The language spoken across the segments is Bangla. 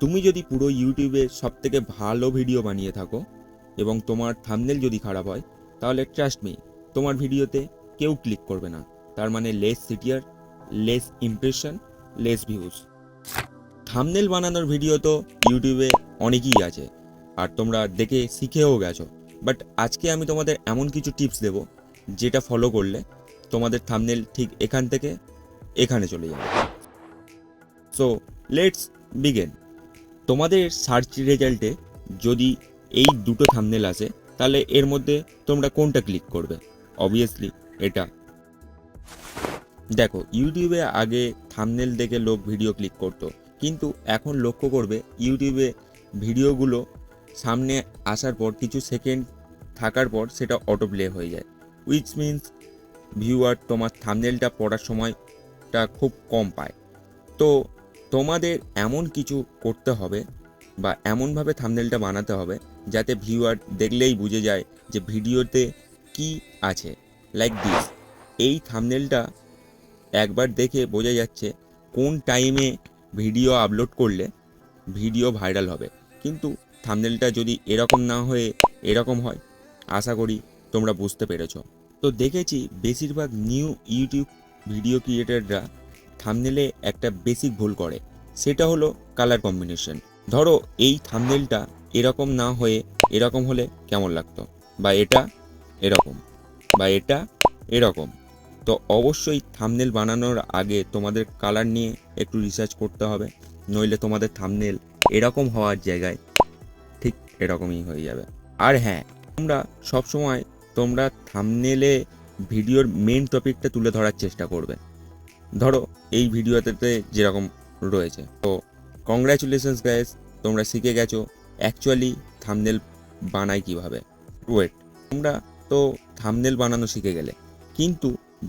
তুমি যদি পুরো ইউটিউবে সব থেকে ভালো ভিডিও বানিয়ে থাকো এবং তোমার থামনেল যদি খারাপ হয়, তাহলে ট্রাস্ট মি তোমার ভিডিওতে কেউ ক্লিক করবে না। তার মানে less CTR less impression less views thumbnail বানানোর ভিডিও তো ইউটিউবে অনেকই আছে, আর তোমরা দেখে শিখেও গেছো। বাট আজকে আমি তোমাদের এমন কিছু টিপস দেব, যেটা ফলো করলে তোমাদের থামনেল ঠিক এখান থেকে এখানে চলে যাবে। সো লেটস বিগেন তোমাদের সার্চ রেজাল্টে যদি এই দুটো থামনেল আসে, তাহলে এর মধ্যে তোমরা কোনটা ক্লিক করবে? অবভিয়াসলি এটা। দেখো ইউটিউবে আগে থামনেল দেখে লোক ভিডিও ক্লিক করতো, কিন্তু এখন লক্ষ্য করবে ইউটিউবে ভিডিওগুলো সামনে আসার পর, কিছু সেকেন্ড থাকার পর সেটা অটো প্লে হয়ে যায়। উইচ মিন্স ভিউয়ার তোমার থামনেলটা পড়ার সময়টা খুব কম পায়। তো তোমাদের এমন কিছু করতে হবে বা এমনভাবে থামনেলটা বানাতে হবে যাতে ভিউয়ার দেখলেই বুঝে যায় যে ভিডিওতে কি আছে। লাইক দিস এই থামনেলটা একবার দেখে বোঝা যাচ্ছে কোন টাইমে ভিডিও আপলোড করলে ভিডিও ভাইরাল হবে। কিন্তু থামনেলটা যদি এরকম না হয়ে এরকম হয়, আশা করি তোমরা বুঝতে পেরেছ। তো দেখেছি বেশিরভাগ নিউ ইউটিউব ভিডিও ক্রিয়েটাররা থামনেলে একটা বেসিক ভুল করে। সেটা হলো কালার কম্বিনেশন ধরো এই থামনেলটা এরকম না হয়ে এরকম হলে কেমন লাগতো? বা এটা এরকম, বা এটা এরকম। তো অবশ্যই থামনেল বানানোর আগে তোমাদের কালার নিয়ে একটু রিসার্চ করতে হবে, নইলে তোমাদের থামনেল এরকম হওয়ার জায়গায় ঠিক এরকমই হয়ে যাবে। আর হ্যাঁ তোমরা সবসময় তোমরা থামনেলে ভিডিওর মেন টপিকটা তুলে ধরার চেষ্টা করবে। ধরো, এই ভিডিওতে যেরকম রয়েছে। তো কংগ্রাচুলেশনস গাইস তোমরা শিখে গেছো। অ্যাকচুয়ালি থামনেল বানাই কীভাবে? ওয়েট তোমরা তো থামনেল বানানো শিখে গেলে। কিন্তু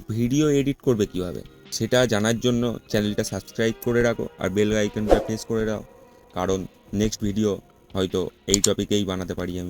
ভিডিও এডিট করবে কীভাবে? সেটা জানার জন্য চ্যানেলটা সাবস্ক্রাইব করে রাখো আর বেল আইকনটা প্রেস করে রাখো কারণ নেক্সট ভিডিও হয়তো এই টপিকেই বানাতে পারি আমি।